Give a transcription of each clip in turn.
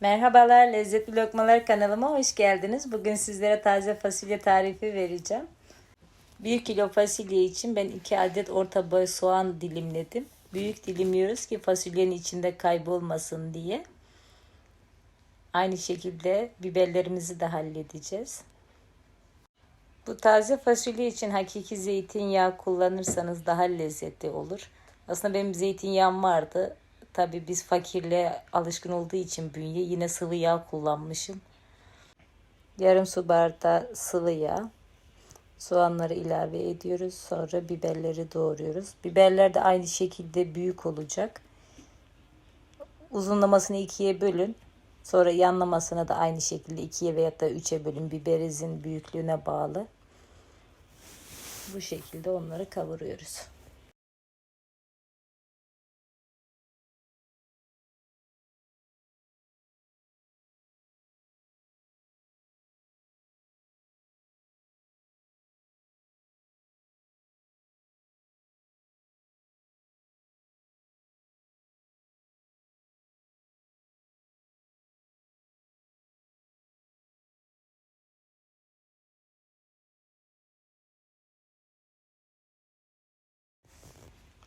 Merhabalar, Lezzetli Lokmalar kanalıma hoş geldiniz. Bugün sizlere taze fasulye tarifi vereceğim. 1 kilo fasulye için ben 2 adet orta boy soğan dilimledim. Büyük dilimliyoruz ki fasulyenin içinde kaybolmasın diye. Aynı şekilde biberlerimizi de halledeceğiz. Bu taze fasulye için hakiki zeytinyağı kullanırsanız daha lezzetli olur. Aslında benim zeytinyağım vardı. Tabii biz fakirliğe alışkın olduğu için bünye yine sıvı yağ kullanmışım. Yarım su bardağı sıvı yağ. Soğanları ilave ediyoruz. Sonra biberleri doğruyoruz. Biberler de aynı şekilde büyük olacak. Uzunlamasını ikiye bölün. Sonra yanlamasına da aynı şekilde ikiye veya da üçe bölün. Biberizin büyüklüğüne bağlı. Bu şekilde onları kavuruyoruz.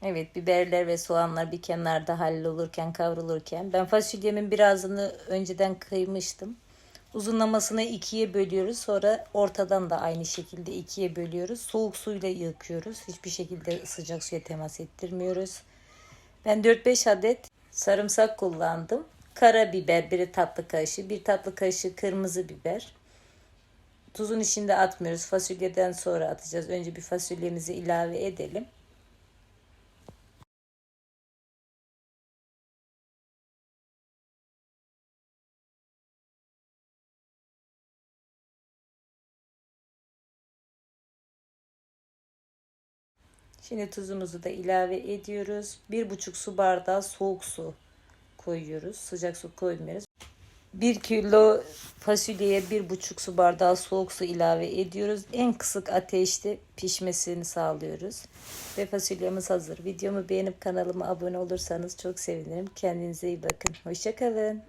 Evet biberler ve soğanlar bir kenarda hallolurken kavrulurken ben fasulyemin birazını önceden kıymıştım. Uzunlamasını ikiye bölüyoruz. Sonra ortadan da aynı şekilde ikiye bölüyoruz. Soğuk suyla yıkıyoruz. Hiçbir şekilde sıcak suya temas ettirmiyoruz. Ben 4-5 adet sarımsak kullandım. Karabiber bir tatlı kaşığı, bir tatlı kaşığı kırmızı biber. Tuzun içinde atmıyoruz. Fasulyeden sonra atacağız. Önce bir fasulyemizi ilave edelim. Şimdi tuzumuzu da ilave ediyoruz. Bir buçuk su bardağı soğuk su koyuyoruz. Sıcak su koymuyoruz. Bir kilo fasulyeye bir buçuk su bardağı soğuk su ilave ediyoruz. En kısık ateşte pişmesini sağlıyoruz. Ve fasulyemiz hazır. Videomu beğenip kanalıma abone olursanız çok sevinirim. Kendinize iyi bakın. Hoşçakalın.